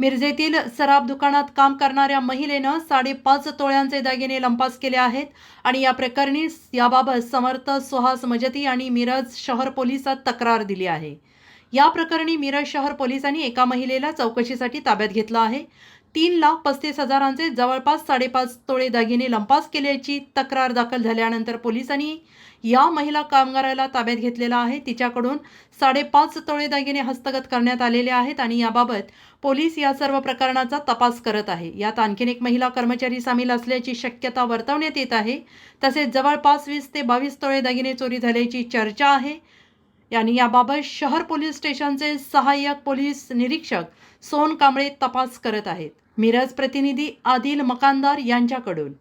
मिरजेतील सराब दुकानात काम करणाऱ्या महिलेनं साडेपाच तोळ्यांचे दागिने लंपास केले आहेत आणि या प्रकरणी याबाबत समर्थ सुहास मजती आणि मिरज शहर पोलिसात तक्रार दिली आहे. या प्रकरणी मिरज शहर पोलिसांनी एका महिलेला चौकशीसाठी ताब्यात घेतलं आहे. तीन लाख पस्तीस हजारांचे जवळपास साडेपाच तोळे दागिने लंपास केल्याची तक्रार दाखल झाल्यानंतर पोलिसांनी या महिला कामगाराला ताब्यात घेतलेला आहे. तिच्याकडून साडेपाच तोळे दागिने हस्तगत करण्यात आलेले आहेत आणि याबाबत पोलीस या सर्व प्रकरणाचा तपास करत आहे. यात आणखीन एक महिला कर्मचारी सामील असल्याची शक्यता वर्तवण्यात येत आहे. तसेच जवळपास वीस ते बावीस तोळे दागिने चोरी झाल्याची चर्चा आहे. यांनी याबाबत शहर पोलीस स्टेशनचे सहाय्यक पोलीस निरीक्षक सोन कांबळे तपास करत आहेत. मिरज प्रतिनिधी आदिल मकानदार यांच्याकडून.